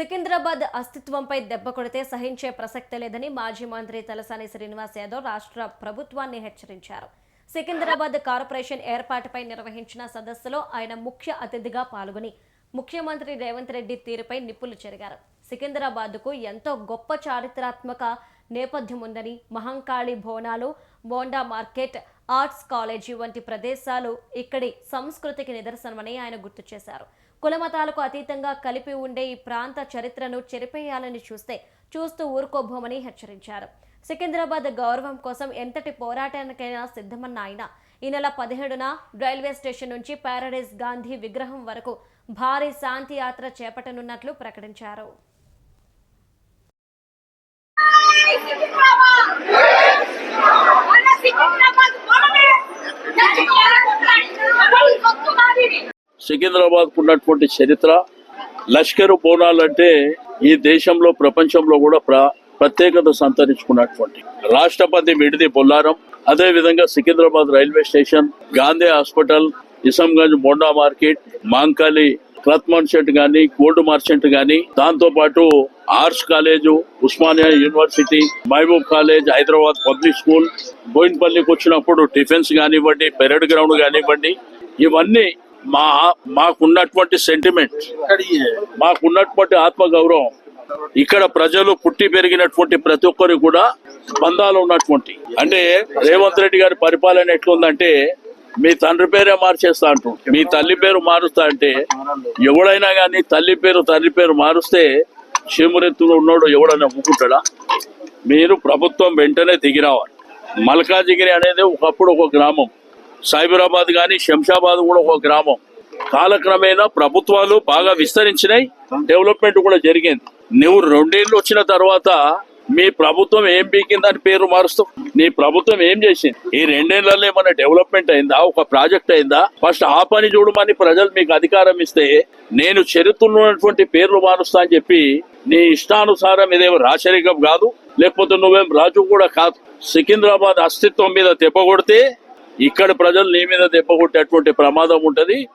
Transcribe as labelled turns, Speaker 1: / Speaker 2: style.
Speaker 1: సికింద్రాబాద్ అస్తిత్వంపై దెబ్బ కొడితే సహించే ప్రసక్తే లేదని మాజీ మంత్రి తలసాని శ్రీనివాస్ యాదవ్ రాష్ట్ర ప్రభుత్వాన్ని హెచ్చరించారు. సికింద్రాబాద్ కార్పొరేషన్ ఏర్పాటుపై నిర్వహించిన సదస్సులో ఆయన ముఖ్య అతిథిగా పాల్గొని ముఖ్యమంత్రి రేవంత్ రెడ్డి తీరుపై నిప్పులు చెరిగారు. సికింద్రాబాద్కు ఎంతో గొప్ప చారిత్రాత్మక నేపథ్యం ఉందని Mahankali Bonalu Bonda market arts college వంటి ప్రదేశాలు ఇక్కడి సంస్కృతికి నిదర్శనమని ఆయన గుర్తు చేశారు. కులమతాలకు అతీతంగా కలిపి ఉండే ఈ ప్రాంత చరిత్రను చెరిపేయాలని చూస్తే చూస్తూ ఊరుకోబోమని హెచ్చరించారు. సికింద్రాబాద్ గౌరవం కోసం ఎంతటి పోరాటానికైనా సిద్ధమన్న ఆయన ఈ నెల పదిహేడున రైల్వే స్టేషన్ నుంచి ప్యారడైజ్ గాంధీ విగ్రహం వరకు భారీ శాంతి యాత్ర చేపట్టనున్నట్లు ప్రకటించారు.
Speaker 2: సికింద్రాబాద్ ఉన్నటువంటి చరిత్ర లష్కరు బోనాలు అంటే ఈ దేశంలో ప్రపంచంలో కూడా ప్ర ప్రత్యేకత సంతరించుకున్నటువంటి రాష్ట్రపతి మిడిది బొల్లారం. అదే విధంగా Secunderabad railway station Gandhi hospital Isamganj Bonda market Mankali cloth merchant గాని గోల్డ్ మర్చెంట్ గాని. దాంతో పాటు arts college Osmania university Mahbub college Hyderabad public school. బోయిన్పల్లికి వచ్చినప్పుడు టిఫిన్స్ కానివ్వండి పెరడ్ గ్రౌండ్ కానివ్వండి. ఇవన్నీ మా మాకున్నటువంటి సెంటిమెంట్ మాకున్నటువంటి ఆత్మగౌరవం ఇక్కడ ప్రజలు పుట్టి పెరిగినటువంటి ప్రతి ఒక్కరు కూడా బంధాలు ఉన్నటువంటి. అంటే రేవంత్ రెడ్డి గారి పరిపాలన ఎట్లుందంటే మీ తండ్రి పేరే మార్చేస్తా అంటు మీ తల్లి పేరు మారుస్తా అంటే ఎవడైనా కానీ తల్లి పేరు తండ్రి పేరు మారుస్తే చీమురెత్తులు ఉన్నాడు ఎవడైనా ఒప్పుకుంటాడా మీరు ప్రభుత్వం వెంటనే దిగిరావాలి మల్కాజిగిరి అనేది ఒకప్పుడు ఒక గ్రామం. సైబరాబాద్ కానీ శంషాబాద్ కూడా ఒక గ్రామం. కాలక్రమేణా ప్రభుత్వాలు బాగా విస్తరించినాయి డెవలప్మెంట్ కూడా జరిగింది. నువ్వు రెండేళ్ళు వచ్చిన తర్వాత మీ ప్రభుత్వం ఏం పీకిందని పేరు మారుస్తావు? నీ ప్రభుత్వం ఏం చేసింది? ఈ రెండేళ్ళలో ఏమైనా డెవలప్మెంట్ అయిందా? ఒక ప్రాజెక్ట్ అయిందా? ఫస్ట్ ఆ పని చూడమని ప్రజలు మీకు అధికారం ఇస్తే నేను చరిత్రన్నటువంటి పేర్లు మారుస్తా అని చెప్పి నీ ఇష్టానుసారం ఇదేమో రాచరికం కాదు. లేకపోతే నువ్వేం రాజు కూడా కాదు. సికింద్రాబాద్ అస్తిత్వం మీద తెప్పగొడితే ఇక్కడ ప్రజలు నీ మీద దెబ్బ కొట్టేటువంటి ప్రమాదం ఉంటది.